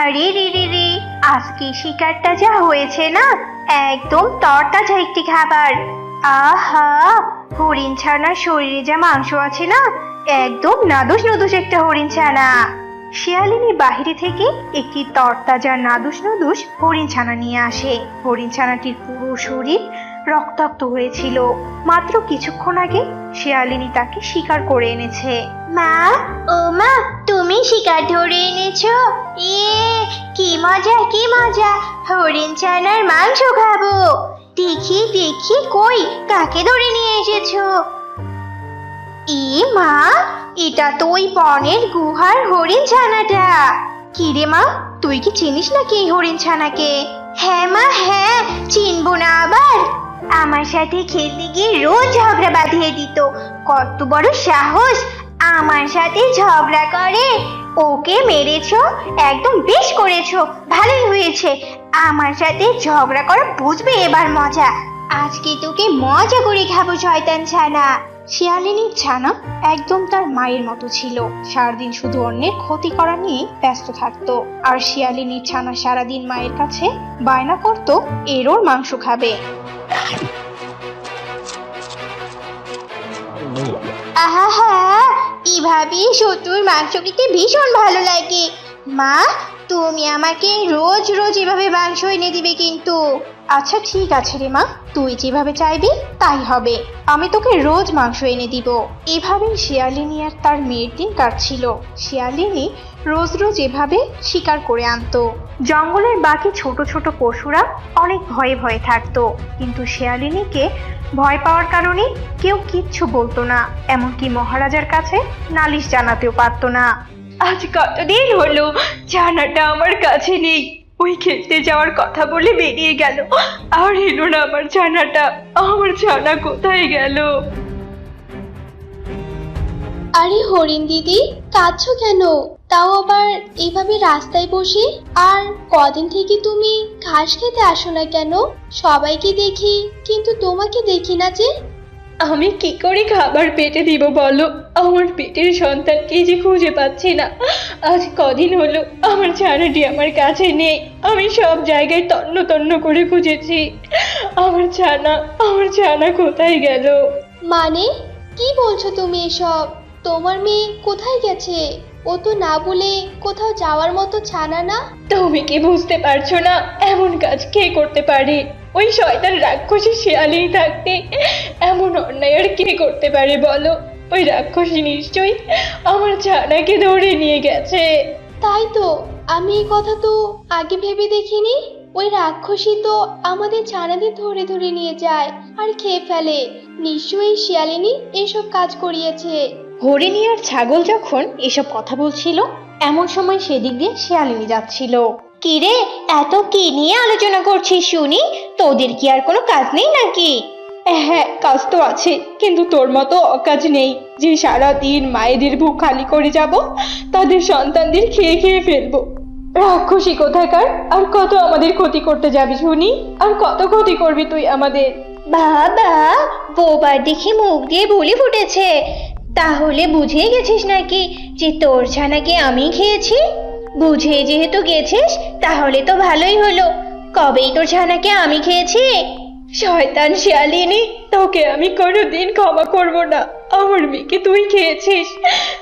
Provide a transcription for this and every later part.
আরে রে রে রে, আজকে শিকারটা যা হয়েছে না? একদম তরতাজা একটি খাবার। আহা, হরিণ ছানার শরীরে যা মাংস আছে না, একদম নাদুস নদুস একটা হরিণ ছানা। শিয়ালিনী বাহিরে থেকে একটি তরতাজা নাদুস নদুস হরিণ ছানা নিয়ে আসে। হরিণ ছানাটির পুরো শরীর রক্তাক্ত হয়েছিল। মাত্র কিছুক্ষণ আগে শিয়ালিনী তাকে শিকার করে এনেছে। মা, ও মা তুমি শিকার ধরে এনেছো? ইয়ে কি মজা কি মজা। হরিণ ছানার মাংস খাব। দেখি দেখি কই, কাকে ধরে নিয়ে এসেছ? ই মা, এটা তো ওই বনের গুহার হরিণ ছানাটা। কি রে মা, তুই কি চিনিস নাকি এই হরিণ ছানাকে? হ্যাঁ মা হ্যাঁ চিনবো না আবার। আমার সাথে খেলতে গিয়ে রোজ ঝগড়া বাঁধিয়ে দিত। কত বড় সাহস আমার সাথে ঝগড়া করে। ওকে মেরেছো একদম বেশ করেছ ভালোই হয়েছে। আমার সাথে ঝগড়া করা বুঝবে এবার মজা। আজকে তোকে মজা করে খাব শয়তান ছানা। শিয়ালিনীর ছানা একদম তার মায়ের মতো ছিল। সারাদিন শুধু অন্যের ক্ষতি করা নিয়ে ব্যস্ত থাকতো। আর শিয়ালিনীর ছানা সারাদিন মায়ের কাছে বায়না করত এরোর মাংস খাবে। আহা হ্যাঁ এভাবে শত্রুর মাংস খেতে ভীষণ ভালো লাগে। মা, তুমি আমাকে রোজ রোজ এভাবে মাংস এনে দিবে কিন্তু। আচ্ছা ঠিক আছে রে মা। তুই যেভাবে চাইবি, তাই হবে। আমি তোকে রোজ মাংস এনে দিব। এভাবেই শিয়ালিনী আর তার মেয়ের দিন কাটছিল। শিয়ালিনী রোজ রোজ এভাবে শিকার করে আনতো। জঙ্গলের বাকি ছোট ছোট পশুরা অনেক ভয়ে ভয়ে থাকতো। কিন্তু শিয়ালিনীকে ভয় পাওয়ার কারণে কেউ কিচ্ছু বলতো না। এমনকি মহারাজার কাছে নালিশ জানাতেও পারতো না। আজ কতদিন হলো? জানাটা আমার কাছে নেই। ওই খেলতে যাওয়ার কথা বলে বেরিয়ে গেল। আর এলো না আমার জানাটা আমার জানা কোথায় গেল? আরে হরিণ দিদি, কাঁদছো কেন? তাও আবার এভাবে রাস্তায় বসে? আর কদিন থেকে তুমি ঘাস খেতে আসো না কেন? সবাইকে দেখি, কিন্তু তোমাকে দেখি না যে আমি কি করে খাবার পেটে দিব বলো? আমার পেটের সন্তানকে যে খুঁজে পাচ্ছি না। আজ কদিন হলো আমার ছানাটি আমার কাছে নেই। আমি সব জায়গায় তন্ন তন্ন করে খুঁজেছি। আমার ছানা আমার ছানা কোথায় গেল? মানে? কি বলছো তুমি এসব? তোমার মেয়ে কোথায় গেছে? ও তো না বলে কোথাও যাওয়ার মতো ছানা না? তুমি কি বুঝতে পারছ না? এমন কাজ কে করতে পারে? ওই শয়তান রাক্ষসী শেয়ালেই থাকতে এমন অন্যায় আর কে করতে পারে বলো? ওই রাক্ষসী নিশ্চয়ই আমার ছানাকে ধরে নিয়ে গেছে। তাই তো আমি এই কথা তো আগে ভেবে দেখিনি। ওই রাক্ষসী তো আমাদের ছানাদের ধরে ধরে নিয়ে যায় আর খেয়ে ফেলে। নিশ্চয়ই শিয়ালিনী এসব কাজ করিয়েছে। হরিণী আর ছাগল যখন এসব কথা বলছিল এমন সময় সেদিক দিয়ে শিয়ালিনী যাচ্ছিল। কিরে? এত কি নিয়ে আলোচনা করছিস শুনি? তোদের কি আর কোনো কাজ নেই নাকি? হ্যাঁ কাজ তো আছে কিন্তু তোর মতো অকাজ নেই। যে সারা দিন মায়েদের বুক খালি করে যাব তাদের সন্তানদের খেয়ে খেয়ে ফেলব। রাক্ষসী কোথাকার আর কত আমাদের ক্ষতি করতে যাবি শুনি? আর কত ক্ষতি করবি তুই আমাদের? বাবা বোবার দেখে মুখ দিয়ে বলে ফুটেছে। তাহলে বুঝে গেছিস নাকি যে তোর ছানাকে আমি খেয়েছি? বুঝে যেহেতু গেছিস তাহলে তো ভালোই হলো। কবেই তোর ছানাকে আমি খেয়েছি? শয়তান শিয়ালিনী তোকে আমি কোনোদিন ক্ষমা করব না। আমার মেয়েকে তুই খেয়েছিস।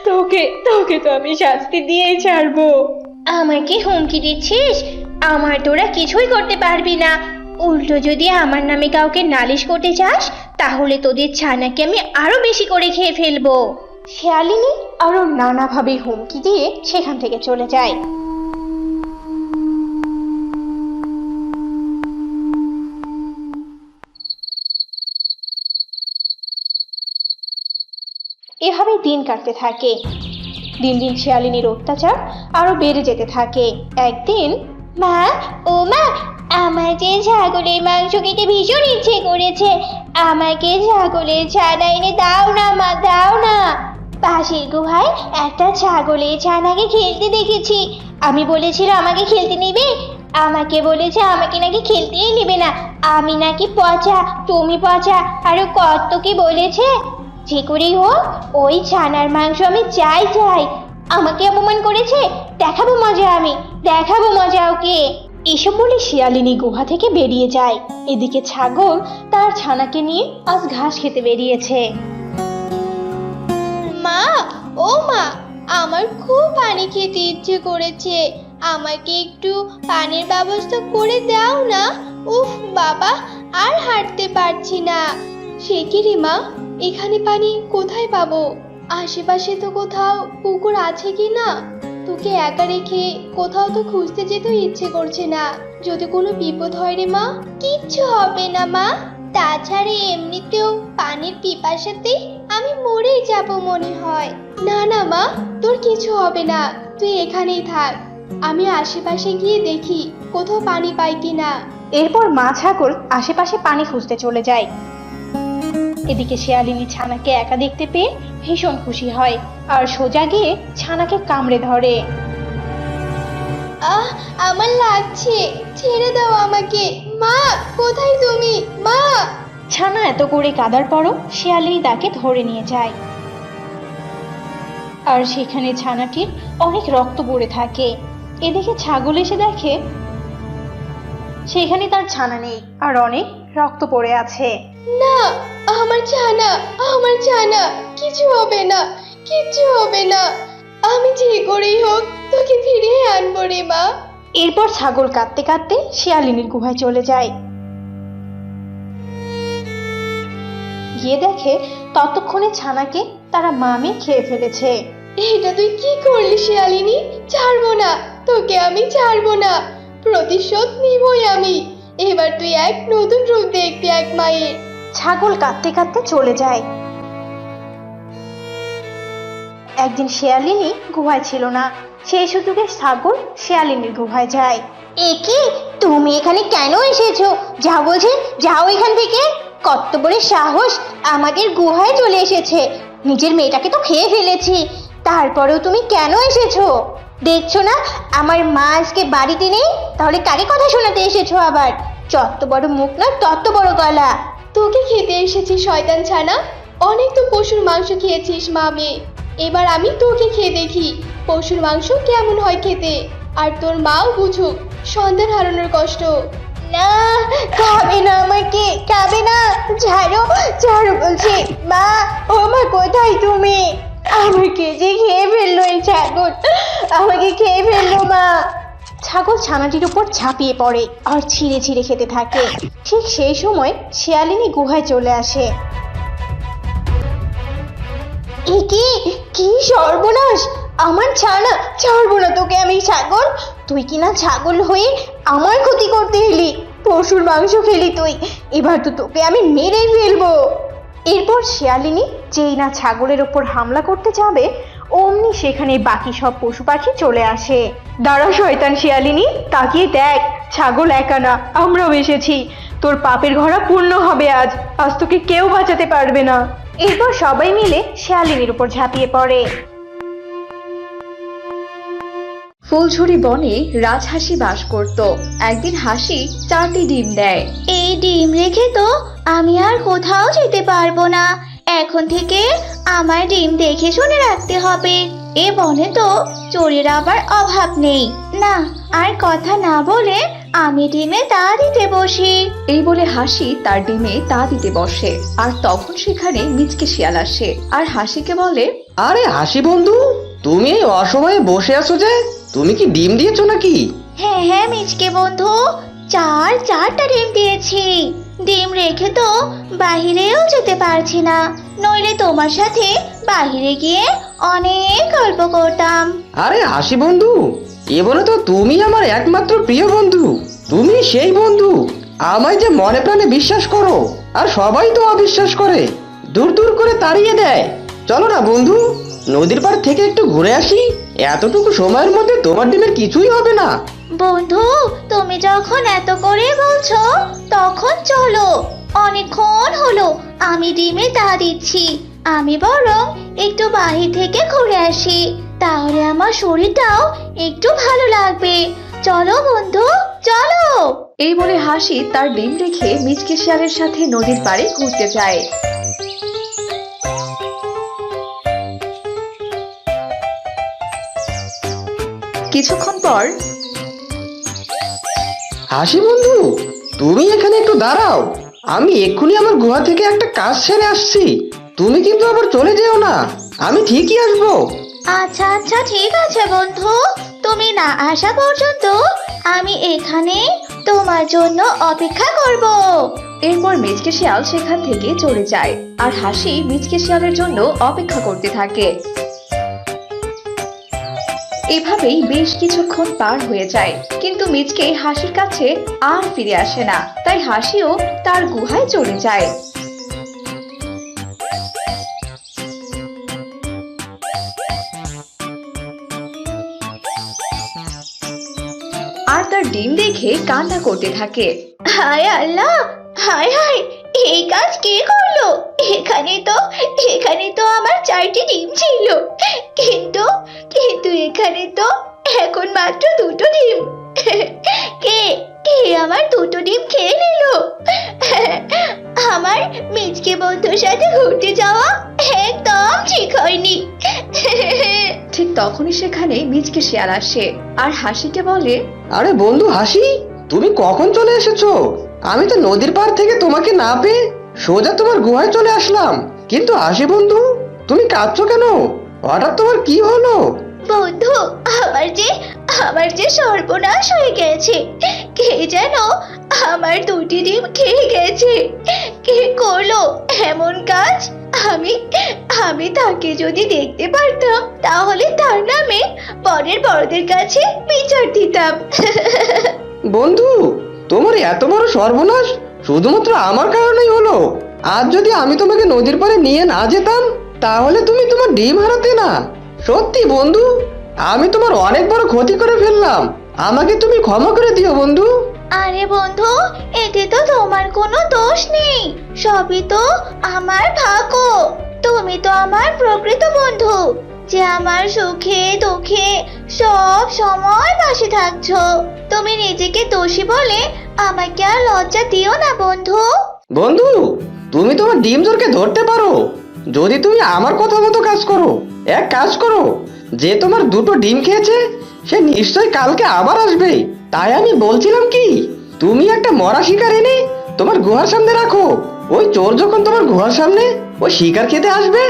তোকে তোকে তো আমি শাস্তি দিয়েই ছাড়বো। আমাকে হুমকি দিচ্ছিস? আমার তোরা কিছুই করতে পারবি না। উল্টো যদি আমার নামে কাউকে নালিশ করতে চাস তাহলে তোদের ছানাকে আমি আরও বেশি করে খেয়ে ফেলব। শিয়ালিনী আরও নানাভাবে হুমকি দিয়ে সেখান থেকে চলে যায়। এভাবে দিন কাটতে থাকে। দিন দিন শিয়ালিনীর অত্যাচার আরও বেড়ে যেতে থাকে। একদিন, মা, ও মা, আমার যে ছাগলের মাংস খেতে ভীষণ ইচ্ছে করেছে। আমাকে ছাগলের ছানা এনে দাও না মা, দাও না। পাশের গুহায় একটা ছাগলের ছানাকে খেলতে দেখেছি। আমি বলেছিল আমাকে খেলতে নিবে? আমাকে বলেছে, আমাকে নাকি খেলতেই নেবে না। আমি নাকি পচা, তুমি পচা, আরও কত কি বলেছে, যে করেই হোক, ওই ছানার মাংস আমি চাই চাই। আমাকে অপমান করেছে? দেখাবো মজা আমি, দেখাবো মজা ওকে। এসব বলে শিয়ালিনী গুহা থেকে বেরিয়ে যায়। এদিকে ছাগল তার ছানাকে নিয়ে আজ ঘাস খেতে বেরিয়েছে। মা, ও মা, আমার খুব পানি খেতে ইচ্ছে করেছে। আমাকে একটু পানির ব্যবস্থা করে দাও না। উফ, বাবা, আর হাঁটতে পারছি না। সে কি রে মা? এখানে পানি কোথায় পাবো? আশেপাশে তো কোথাও পুকুর আছে কি না? তোকে একা রেখে কোথাও তো খুঁজতে যেতেও ইচ্ছে করছে না। যদি কোনো বিপদ হয় রে মা, কিচ্ছু হবে না মা। তাছাড়া এমনিতেও পানির পিপাসাতে আমি মরেই যাব মনে হয়। না না মা তোর কিছু হবে না। তুই এখানেই থাক। আমি আশেপাশে গিয়ে দেখি কোথাও পানি পাই কিনা। এরপর মা ছাগল আশেপাশে পানি খুঁজতে চলে যায়। এদিকে শিয়ালিনী ছানাকে একা দেখতে পেয়ে ভীষণ খুশি হয় আর সোজা গিয়ে ছানাকে কামড়ে ধরে। আহ আমার লাগছে। ছেড়ে দাও আমাকে। মা কোথায় তুমি? ছানা এত করে কাদার পরও শিয়ালিনী তাকে ধরে নিয়ে যায়। আর সেখানে ছানাটির অনেক রক্ত পড়ে থাকে। এদিকে ছাগল এসে দেখে সেখানে তার ছানা নেই আর অনেক রক্ত পড়ে আছে। না আমার ছানা আমার ছানা কিছু হবে না কিছু হবে না। আমি যে করেই হোক তোকে ফিরিয়ে আনব রে মা। এরপর ছাগল কাঁদতে কাঁদতে শিয়ালিনীর গুহায় চলে যায়। গিয়ে দেখে ততক্ষণে ছানাকে তারা মামে খেয়ে ফেলেছে। এটা তুই কি করলি শিয়ালিনী? ছাড়বো না তোকে আমি ছাড়বো না। প্রতিশোধ নিবই আমি। এবার তুই এক নতুন রূপ দেখবি এক মায়ের। ছাগল কাঁদতে কাঁদতে চলে যায়। একদিন শেয়ালিনী গুহায় ছিল না সেই সুযোগে ছাগল শেয়ালিনীর গুহায় যায়। একে তুমি এখানে কেন এসেছ? যা বলছে যাও এখান থেকে। কত সাহস আমাদের গুহায় চলে এসেছে। নিজের মেয়েটাকে তো খেয়ে ফেলেছি। তারপরেও তুমি কেন এসেছ? দেখছ না, আমার মা আজকে বাড়িতে নেই? তাহলে কাকে কথা শোনাতে এসেছ আবার? যত বড় মুখ না তত বড় গলা। তোকে খেতে এসেছি, শয়তান ছানা। অনেক তো পশুর মাংস খেয়েছিস, মা মামে এবার আমি তোকে খেয়ে দেখি, পশুর মাংস কেমন হয় খেতে। আর তোর মাও বুঝুক সন্তান হারানোর কষ্ট। না, খাবে না আমাকে, খাবে না। ছাড়ো ছাড়ো বলছি। মা, ও মা, কোথায় তুমি? আমাকে যে খেয়ে ফেলল এই ছাগল। আমাকে খেয়ে ফেলল মা। ছাগল ছানাটির উপর ঝাঁপিয়ে পড়ে আর ছিঁড়ে ছিঁড়ে খেতে থাকে। ঠিক সেই সময় শিয়ালিনী গুহায় চলে আসে। এ কি? কি সর্বনাশ! আমার ছানা ছাড়বো না তোকে আমি, ছাগল। তুই কি না ছাগল হয়ে আমার ক্ষতি করতে এলি? পশুর মাংস খেলি তুই। এবার তো তোকে আমি মেরেই ফেলব। এরপর শিয়ালিনী যেই না ছাগলের ওপর হামলা করতে যাবে, অমনি সেখানে বাকি সব পশু পাখি চলে আসে। দাঁড়া, শয়তান শিয়ালিনী, তাকিয়ে দেখ, ছাগল একা না, আমরাও এসেছি। তোর পাপের ঘোড়া পূর্ণ হবে আজ আজ তোকে কেউ বাঁচাতে পারবে না। এরপর সবাই মিলে শিয়ালিনীর উপর ঝাঁপিয়ে পড়ে। ফুলঝুরি বনে রাজহাসি বাস করত। একদিন হাসি চারটি ডিম দেয়। এই ডিম রেখে তো আমি আর কোথাও যেতে পারব না। এখন থেকে আমার ডিম দেখে শুনে রাখতে হবে। এ বনে তো চোরের আবার অভাব নেই। না আর কথা না বলে আমি ডিমে তা দিতে বসি। এই বলে হাসি তার ডিমে তা দিতে বসে। আর তখন সেখানে মিচকে শিয়াল আসে। আর হাসিকে বলে আরে হাসি বন্ধু তুমি এই অসময়ে বসে আছো যে? তুমি কি ডিম দিয়েছ নাকি? হ্যাঁ হ্যাঁ মিচকে বন্ধু। চার চারটা ডিম দিয়েছি। ডিম রেখে তো বাহিরেও যেতে পারছি না। নইলে তোমার সাথে বাহিরে গিয়ে অনেক গল্প করতাম। আরে হাসি বন্ধু এ বলে তো তুমি আমার একমাত্র প্রিয় বন্ধু। তুমি সেই বন্ধু। আমায় যে মনে প্রাণে বিশ্বাস করো আর সবাই তো অবিশ্বাস করে। দূর দূর করে তাড়িয়ে দেয়। চলো না বন্ধু। নদীর পাড় থেকে একটু ঘুরে আসি? এতটুকু সময়ের মধ্যে তোমার ডিমের কিছুই হবে না। বন্ধু তুমি যখন এত করে বলছো তখন চলো। অনেকক্ষণ হলো আমি ডিমে তা দিচ্ছি। আমি বরং একটু বাহির থেকে ঘুরে আসি। তাহলে আমার শরীরটাও একটু ভালো লাগবে। চলো বন্ধু চলো। এই বলে হাসি তার ডিম রেখে মিচকে শিয়ালের সাথে নদীর পাড়ে ঘুরতে যায়। কিছুক্ষণ পর হাসি বন্ধু তুমি এখানে একটু দাঁড়াও। আমি এক্ষুনি আমার গুহা থেকে একটা কাজ সেরে আসছি। তুমি কিন্তু আবার চলে যেও না। আমি ঠিকই আসব। আচ্ছা আচ্ছা ঠিক আছে বন্ধু। তুমি না আসা পর্যন্ত আমি এখানে তোমার জন্য অপেক্ষা করব। এরপর মিচকে শিয়াল সেখান থেকে চলে যায়। আর হাসি মিচকে শিয়ালের জন্য অপেক্ষা করতে থাকে। এভাবেই বেশ কিছুক্ষণ পার হয়ে যায়। কিন্তু মিচকে হাসির কাছে আর ফিরে আসে না। তাই হাসিও তার গুহায় চলে যায়। আর তার ডিম দেখে কান্না করতে থাকে। হায় আল্লাহ! হায় হায়! এই কাজ কে করল? এখানে তো এখানে তো আমার চারটি ডিম ছিল। কিন্তু কিন্তু এখানে তো এখন মাত্র দুটো ডিম। কে কে আমার দুটো ডিম খেয়ে নিল? আমার মিচকে বন্ধুর সাথে ঘুরতে যাওয়া একদম ঠিক হয়নি। ঠিক তখনই সেখানে মিচকে শেয়াল আসে আর হাসিকে বলে আরে বন্ধু হাসি তুমি কখন চলে এসেছ? আমি তো নদীর পার থেকে তোমাকে না পেয়ে সোজা তোমার গুহায় চলে আসলাম। কিন্তু হাসি বন্ধু তুমি কাঁদছো কেন? হঠাৎ তোমার কি হলো? বন্ধু আমার যে আমার যে সর্বনাশ হয়ে গেছে কে যেন আমার দুটি ডিম খেয়ে গেছে কে করল এমন কাজ? আমি আমি তাকে যদি দেখতে পারতাম তাহলে তার নামে পরের বড়দের কাছে বিচার দিতাম। বন্ধু তোমার এত বড় সর্বনাশ শুধুমাত্র আমার কারণেই হলো। আজ যদি আমি তোমাকে নদীর পাড়ে নিয়ে না যেতাম তাহলে তুমি তোমার ডিম হারাতে না। সত্যি বন্ধু আমি তোমার অনেক বড় ক্ষতি করে ফেললাম। আমাকে তুমি ক্ষমা করে দিও বন্ধু। আরে বন্ধু এতে তো তোমার কোনো দোষ নেই। সবই তো আমার ভাগ্য। তুমি তো আমার প্রকৃত বন্ধু যে আমার সুখে দুঃখে সব সময় পাশে থাকছো। তুমি নিজেকে দোষী বলে আমাকে আর লজ্জা দিও না বন্ধু। বন্ধু তুমি তোমার ডিম জোরকে ধরতে পারো। যদি তুমি আমার কথা মতো কাজ করো, এক কাজ করো, যে তোমার দুটো ডিম খেয়েছে, সে নিশ্চয়ই কালকে আবার আসবে। তাই আমি বলছিলাম কি, তুমি একটা মরা শিকার এনে তোমার গুহার সামনে রাখো। ওই চোর যখন তোমার গুহার সামনে ওই শিকার খেতে আসবে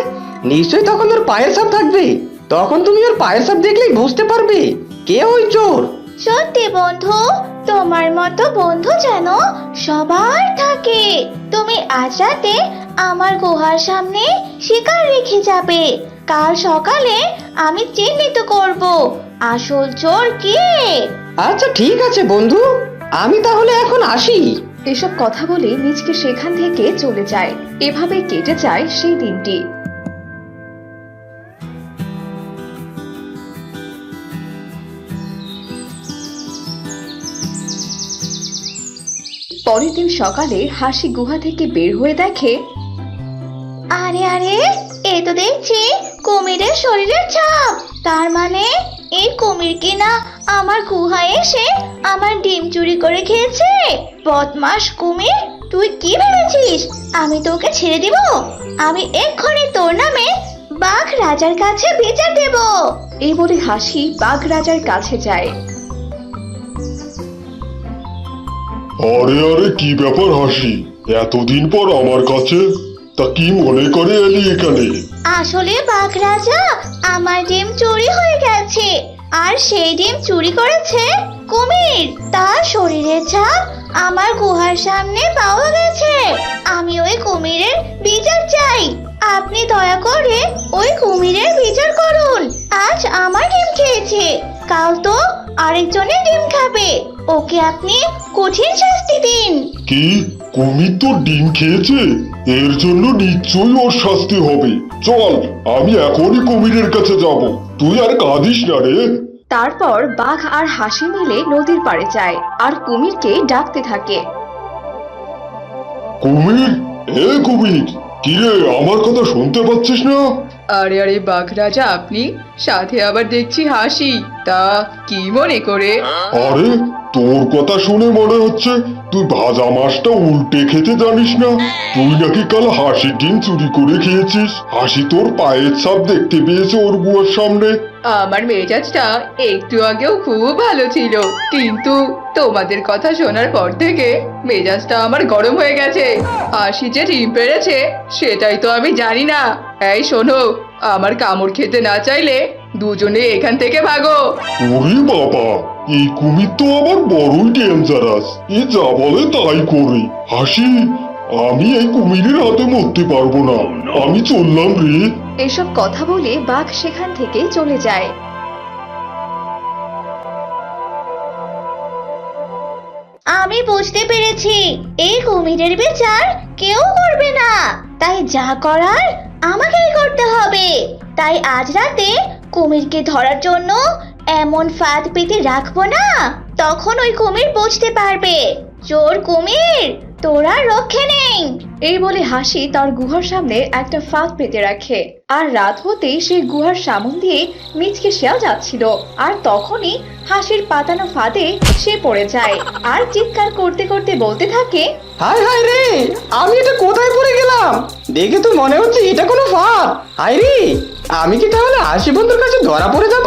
নিশ্চয়ই তখন ওর পায়ের ছাপ থাকবে। তখন তুমি ওর পায়ের ছাপ দেখলেই বুঝতে পারবে, কে ওই চোর? সত্যি বন্ধু তোমার মতো বন্ধু যেন সবার থাকে। তুমি আজ রাতে আমার গুহার সামনে শিকার রেখে যাবে। কাল সকালে আমি চিহ্নিত করব। আসল চোর কে? আচ্ছা ঠিক আছে বন্ধু। আমি তাহলে এখন আসি। এসব কথা বলে নিজকে সেখান থেকে চলে যায়। এভাবে কেটে যায় সেই দিনটি। পরের দিন সকালে হাসি গুহা থেকে বের হয়ে দেখে আরে আরে এ তো দেখছি কুমিরের শরীরের ছাপ। তার মানে এই কুমির কিনা আমার গুহায় এসে আমার ডিম চুরি করে খেয়েছে? বদমাস কুমির তুই কি ভেবেছিস? আমি তোকে ছেড়ে দিব। আমি এক্ষণে তোর নামে বাঘ রাজার কাছে বিচার দেব। এই বলে হাসি বাঘ রাজার কাছে যায়। আরে আরে, কি ব্যাপার হাসি? এতদিন পর আমার কাছে, তা কি মনে করে এলি এখানে? আসলে বাঘ রাজা, আমার ডিম চুরি হয়ে গেছে। আর সেই ডিম চুরি করেছে কুমির। তার শরীরের ছাপ আমার গুহার সামনে পাওয়া গেছে। আমি ওই কুমিরের বিচার চাই। আপনি দয়া করে ওই কুমিরের বিচার করুন। আজ আমার ডিম খেয়েছে। কাল তো আরেকজনের ডিম খাবে। ওকে আপনি কঠিন শাস্তি দিন। কি? কুমির তো ডিম খেয়েছে? এর জন্য নিশ্চয়ই ওর শাস্তি হবে। চল আমি এখনই কুমিরের কাছে যাব। তুই আর কাঁদিস না রে। তারপর বাঘ আর হাসি মিলে নদীর পাড়ে যায় আর কুমিরকে ডাকতে থাকে। কুমির? এ কুমির! কিরে আমার কথা শুনতে পাচ্ছিস না? আরে আরে বাঘ রাজা আপনি? সাথে আবার দেখছি হাসি। তা কি মনে করে? আরে তোর কথা শুনে মনে হচ্ছে তুই ভাজা মাছটা উল্টে খেতে জানিস না? তুই নাকি কাল হাসির ডিম চুরি করে খেয়েছিস? হাসি তোর পায়ের ছাপ দেখতে পেয়েছে ওর বুয়ার সামনে। আমার মেজাজটা একটু আগেও খুব ভালো ছিল, কিন্তু তোমাদের কথা শোনার পর থেকে মেজাজটা আমার গরম হয়ে গেছে। হাসি যে ডিম পেরেছে সেটাই তো আমি জানি না। এই শোনো, আমার কামড় খেতে না চাইলে দুজনে এখান থেকে ভাগো। ওরে বাবা, এই কুমির তো আবার বড়ই ডেঞ্জারাস এ যা বলে তাই করে। হাসি আমি এই কুমিরের হাতে মরতে পারব না। আমি চললাম রে। এসব কথা বলে বাঘ সেখান থেকে চলে যায়। আমি বুঝতে পেরেছি এই কুমিরের বিচার কেউ করবে না। তাই যা করার আমাকেই করতে হবে। তাই আজ রাতে কুমিরকে ধরার জন্য এমন ফাঁদ পেতে রাখব না তখন ওই কুমির বুঝতে পারবে। চোর কুমির! তোরা রক্ষে নেই। এই বলে হাসি তার গুহার সামনে একটা ফাঁক পেতে রাখে। আর রাত হতেই সে গুহার সামন দিয়ে মিচকে শিয়াল যাচ্ছিল। আর তখনই হাসির পাতানো ফাঁদে সে পড়ে যায়। আর চিৎকার করতে করতে বলতে থাকে হায় হায় রে আমি এটা কোথায় পড়ে গেলাম? দেখে তো মনে হচ্ছে এটা কোনো ফাঁদ। হায় রে আমি কি তাহলে আশি বন্ধুর কাছে ধরা পড়ে যাব?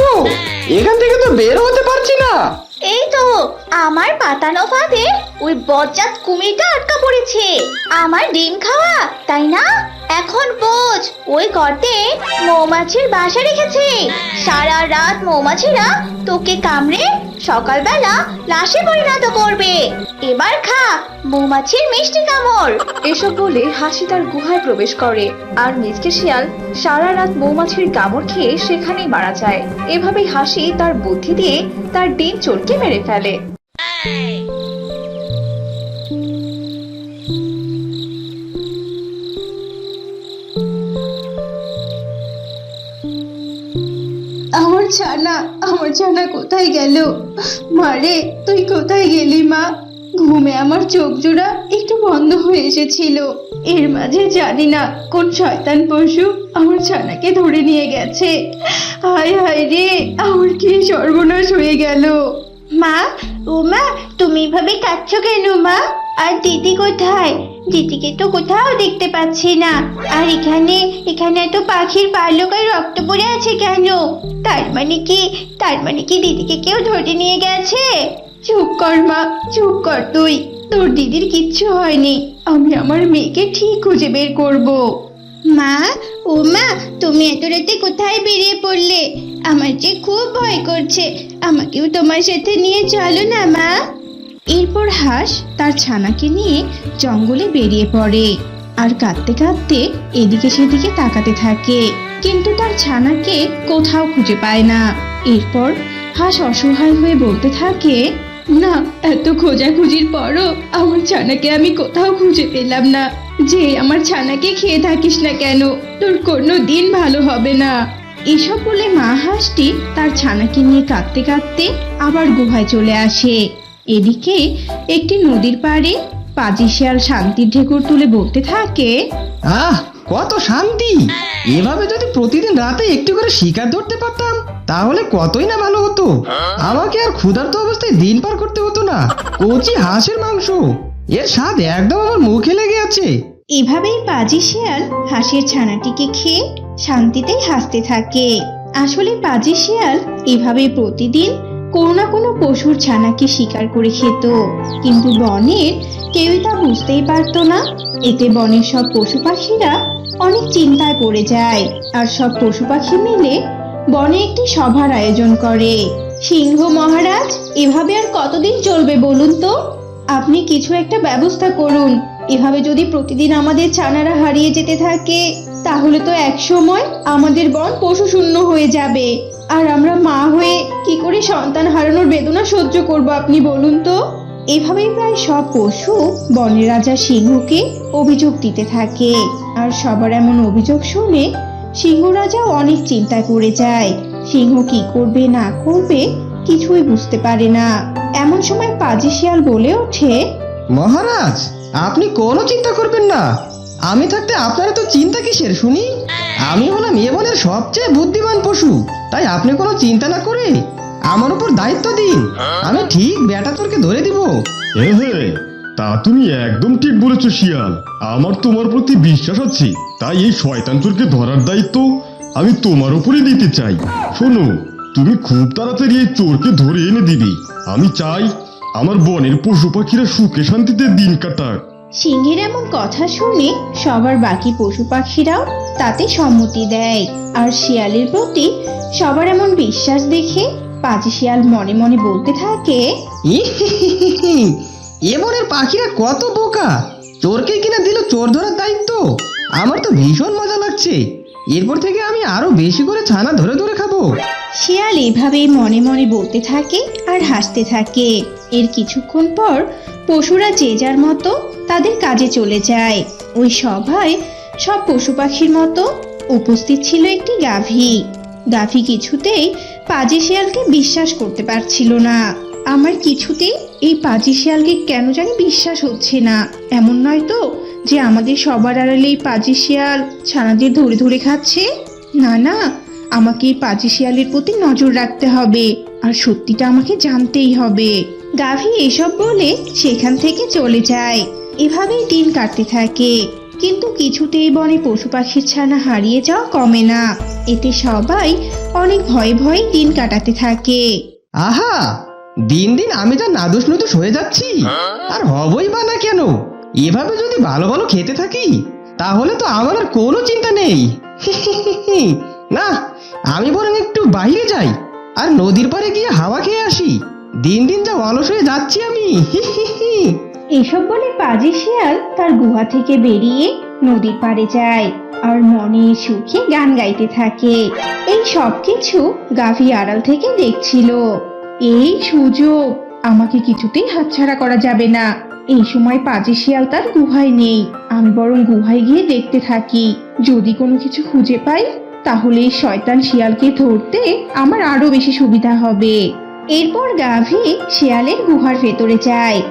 এখান থেকে তো বের হতে পারছি না। এই তো, আমার পাতানো ফাঁদে ওই বজ্জাত কুমিরটা আটকা পড়েছে। আমার ডিম খাওয়া, তাই না? এখন বোঝ, ওই গর্তে মৌমাছির বাসা রেখেছে। সারা রাত মৌমাছিরা তোকে কামড়ে সকালবেলা লাশে পরিণত করবে। এবার খা মৌমাছির মিষ্টি কামড়। এসব বলে হাসি তার গুহায় প্রবেশ করে। আর মিচকে শিয়াল সারা রাত মৌমাছির কামড় খেয়ে সেখানেই মারা যায়। এভাবেই হাসি তার বুদ্ধি দিয়ে তার ডিম চোরকে মেরে ফেলে? আমার ছানা আমার ছানা কোথায় গেল? মারে তুই কোথায় গেলি মা? ঘুমে আমার চোখ জোড়া একটু বন্ধ হয়ে এসেছিল। এর মাঝে জানি না কোন শয়তান পশু আমার ছানাকে ধরে নিয়ে গেছে। হায় হায় রে, আমার কি সর্বনাশ হয়ে গেল? মা, ও মা, তুমি এভাবে কাঁদছো কেন মা? আর দিদি কোথায়? দিদিকে তো কোথাও দেখতে পাচ্ছি না। আর এখানে এখানে এত পাখির পালক আর রক্ত পড়ে আছে কেন? তার মানে কি, তার মানে কি দিদিকে কেউ ধরে নিয়ে গেছে? চুপ কর মা, চুপ কর তুই। তোর দিদির কিচ্ছু হয়নি। আমি আমার মেয়েকে ঠিক খুঁজে বের করব। মা, ও মা, তুমি এত রাতে কোথায় বেরিয়ে পড়লে? আমার যে খুব ভয় করছে। আমাকেও তোমার সাথে নিয়ে চলো না, মা। এরপর হাঁস তার ছানাকে নিয়ে জঙ্গলে বেরিয়ে পড়ে আর কাঁদতে কাঁদতে এদিকে সেদিকে তাকাতে থাকে। কিন্তু তার ছানাকে কোথাও খুঁজে পায় না। এরপর হাঁস অসহায় হয়ে বলতে থাকে, না, এত খোঁজাখুঁজির পরও আমার ছানাকে আমি কোথাও খুঁজে পেলাম না। যে আমার ছানাকে খেয়ে থাকিস না কেন? তোর কোনো দিন ভালো হবে না। এসব বলে মা হাঁসটি তার ছানাকে নিয়ে কাঁদতে কাঁদতে আবার গুহায় চলে আসে। এদিকে একটি নদীর পাড়ে পাজি শিয়াল শান্তির ঢেকুর তুলে বলতে থাকে, আহ, কত শান্তি! এভাবে যদি প্রতিদিন রাতে একটু করে শিকার ধরতে পারতাম, তাহলে কতই না ভালো হতো। আমাকে আর ক্ষুধার্ত অবস্থায় দিন পার করতে হতো না। কচি হাঁসের মাংস! এর স্বাদ একদম আমার মুখে লেগে আছে। এভাবেই পাজি শিয়াল ছানাটিকে খেয়ে হাসতে থাকে। আসলে পাজি শিয়াল এভাবে প্রতিদিন কোনো না কোনো পশুর ছানাকে শিকার করে খেত। কিন্তু বনের কেউই তা বুঝতেই পারতো না। এতে বনের সব পশু পাখিরা অনেক চিন্তায় পড়ে যায়। আর সব পশু পাখি মিলে বনে একটি সভার আয়োজন করে। সিংহ মহারাজ, এভাবে আর কতদিন চলবে বলুন তো? আপনি কিছু একটা ব্যবস্থা করুন। এভাবে যদি প্রতিদিন আমাদের ছানারা হারিয়ে যেতে থাকে, তাহলে তো এক সময় আমাদের বন পশু শূন্য হয়ে যাবে। আর আমরা মা হয়ে কি করে সন্তান হারানোর বেদনা সহ্য করব আপনি বলুন তো? এভাবেই প্রায় সব পশু বনের রাজা সিংহকে অভিযোগ দিতে থাকে। আর সবার এমন অভিযোগ শুনে সিংহ রাজাও অনেক চিন্তা করে যায়। সিংহ কি করবে, না করবে কিছুই বুঝতে পারে না। এমন সময় পাজি শিয়াল বলে ওঠে মহারাজ আপনি কোনো চিন্তা করবেন না। আমি থাকতে আপনারা তো চিন্তা কিসের শুনি? আমি হলাম এ বনের সবচেয়ে বুদ্ধিমান পশু তাই আপনি কোনো চিন্তা না করে আমার উপর দায়িত্ব দিন। আমি ঠিক বেটা তোরকে ধরে দিব। হ্যাঁ তা তুমি একদম ঠিক বলেছ শিয়াল। আমার তোমার প্রতি বিশ্বাস আছে তাই এই শয়তান চোরকে ধরার দায়িত্ব আমি তোমার উপরে দিতে চাই। শোনো তুমি খুব তাড়াতাড়ি এই চোরকে ধরে এনে দিবে। আমি চাই আমার বনের পশু পাখিরা সুখে শান্তিতে দিন কাটাক। সিংহের এমন কথা শুনে সবার বাকি পশু পাখিরাও তাতে সম্মতি দেয়। আর শিয়ালের প্রতি সবার এমন বিশ্বাস দেখে পাজি শিয়াল মনে মনে বলতে থাকে এ বনের পাখিরা কত বোকা। চোরকে কিনা দিল চোর ধরার দায়িত্ব। আমার তো ভীষণ মজা লাগছে। এরপর থেকে আমি আরও বেশি করে ছানা ধরে ধরে খাব। শিয়াল এভাবেই মনে মনে বলতে থাকে আর হাসতে থাকে। এর কিছুক্ষণ পর পশুরা যে যার মতো তাদের কাজে চলে যায়। ওই সভায় সব পশু পাখির মতো উপস্থিত ছিল একটি গাভী। গাভী কিছুতেই পাজি শিয়ালকে বিশ্বাস করতে পারছিল না। আমার কিছুতেই এই পাজি শিয়ালকে কেন জানি বিশ্বাস হচ্ছে না। এমন নয় তো যে আমাদের সবার আড়ালে এই পাজি শিয়াল ছানাদের ধরে ধরে খাচ্ছে? না না আমাকে পাজি শিয়ালের প্রতি নজর রাখতে হবে আর সত্যিটা আমাকে জানতেই হবে। গাভী এসব বলে সেখান থেকে চলে যায়। এভাবেই দিন কাটতে থাকে। কিন্তু কিছুতেই বনে পশু পাখির ছানা হারিয়ে যাওয়া কমে না। এতে সবাই অনেক ভয়ে ভয়ে দিন কাটাতে থাকে। আহা! দিন দিন আমি যা নাদুস নুদুস হয়ে যাচ্ছি। আর হবই বা না কেন? এভাবে যদি ভালো ভালো খেতে থাকি, তাহলে তো আমার আর কোনো চিন্তা নেই। না আমি বরং একটু বাইরে যাই, আর নদীর পাড়ে গিয়ে হাওয়া খেয়ে আসি। দিন দিন যা অলস হয়ে যাচ্ছি আমি। এসব বলে পাজি শিয়াল তার গুহা থেকে বেরিয়ে নদীর পাড়ে যায় আর মনে সুখে গান গাইতে থাকে। এই সব কিছু গাভী আড়াল থেকে দেখছিল। এই সুযোগ আমাকে কিছুতেই হাতছাড়া করা যাবে না। এই সময় পাজি শিয়াল তার গুহায় নেই। আমি বরং গুহায় গিয়ে দেখতে থাকি। যদি কোনো কিছু খুঁজে পাই তাহলে শয়তান শিয়ালকে ধরতে আমার আরও বেশি সুবিধা হবে। এরপর গাভী শিয়ালের গুহার ভেতরে যায়।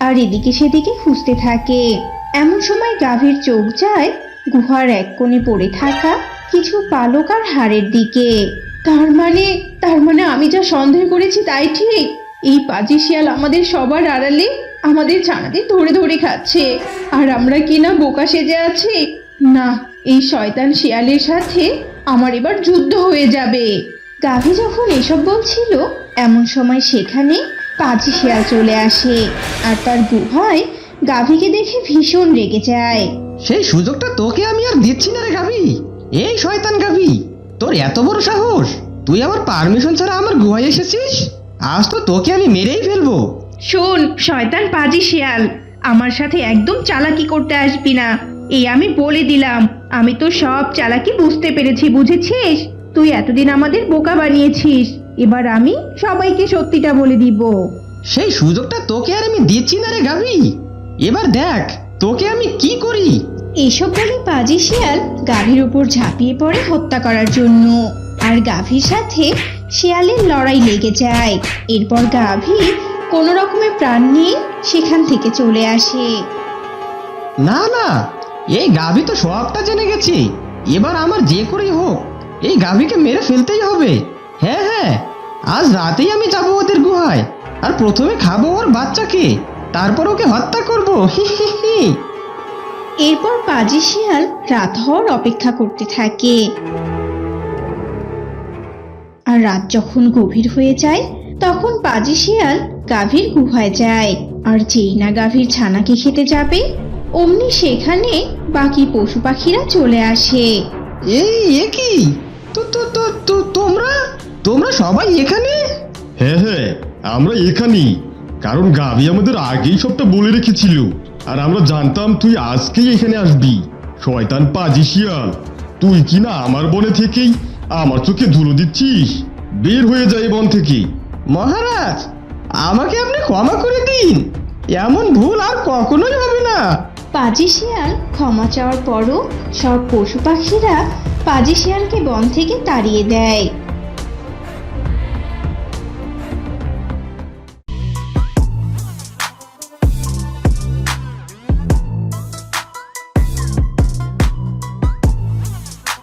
আর এদিকে সেদিকে খুঁজতে থাকে। এমন সময় গাভীর চোখ যায় গুহার এক কোণে পড়ে থাকা কিছু পালক আর হাড়ের দিকে। তার মানে তার মানে আমি যা সন্দেহ করেছি তাই ঠিক। এই পাজি শিয়াল আমাদের সবার আড়ালে আমাদের ছানাদের ধরে ধরে খাচ্ছে। আর আমরা কি না বোকা সেজে আছি? না এই শয়তান শিয়ালের সাথে আমার এবার যুদ্ধ হয়ে যাবে। গাভী যখন এসব বলছিল এমন সময় সেখানে পাজি শিয়াল চলে আসে আর তার গুহায় গাভীকে দেখে ভীষণ রেগে যায়। সেই সুযোগটা তোকে আমি আর দিচ্ছি না রে গাভি। এই শয়তান গাভি তোর এত বড় সাহস? তুই আমার পারমিশন ছাড়া আমার গুহায় এসেছিস? আজ তো তোকে আমি মেরেই ফেলব। শোন শয়তান পাজি শিয়াল আমার সাথে একদম চালাকি করতে আসবি না। এই আমি বলে দিলাম। আমি তো সব চালাকি বুঝতে পেরেছি বুঝেছিস? তুই এতদিন আমাদের বোকা বানিয়েছিস। এবার আমি সবাইকে সত্যিটা বলে দিব। সেই সুযোগটা তোকে আর আমি দিচ্ছি না রে গাভি। এবার দেখ তোকে আমি কি করি? এসব বলে পাজি শিয়াল গাভীর উপর ঝাঁপিয়ে পড়ে হত্যা করার জন্য। আর গাভীর সাথে শিয়ালের লড়াই লেগে যায়। এরপর গাভী কোনো রকমের প্রাণ নিয়ে সেখান থেকে চলে আসে। না না এই গাভি তো সবটা জেনে গেছে। এবার আমার যে করেই হোক, এই গাভিকে মেরে ফেলতেই হবে। হ্যাঁ হ্যাঁ আজ রাতেই আমি যাব ওদের গুহায়, আর প্রথমে খাব ওর বাচ্চাকে, তারপর ওকে হত্যা করব। এরপর পাজি শিয়াল রাত হওয়ার অপেক্ষা করতে থাকে। আর রাত যখন গভীর হয়ে যায়, তখন পাজি শিয়াল গাভীর গুহায় যায়, আর যেই না গাভীর ছানাকে খেতে যাবে অমনি সেখানে বাকি পশু পাখিরা চলে আসে। এই এ কি? তো তো তো তো তোমরা? তোমরা সবাই এখানে? হ্যাঁ হ্যাঁ আমরা এখানেই। কারণ গাভি আমাদের আগেই সবটা বলে রেখেছিল। আর আমরা জানতাম তুই আজকেই এখানে আসবি। শয়তান পাজি শিয়াল তুই কি না আমার বনে থেকেই আমার চোখে ধুলো দিচ্ছিস? বের হয়ে যায় বন থেকে। মহারাজ আমাকে আপনি ক্ষমা করে দিন। এমন ভুল আর কখনোই হবে না। পাজি শিয়াল ক্ষমা চাওয়ার পরও সব পশু পাখিরা পাজি শিয়ালকে বন থেকে তাড়িয়ে দেয়।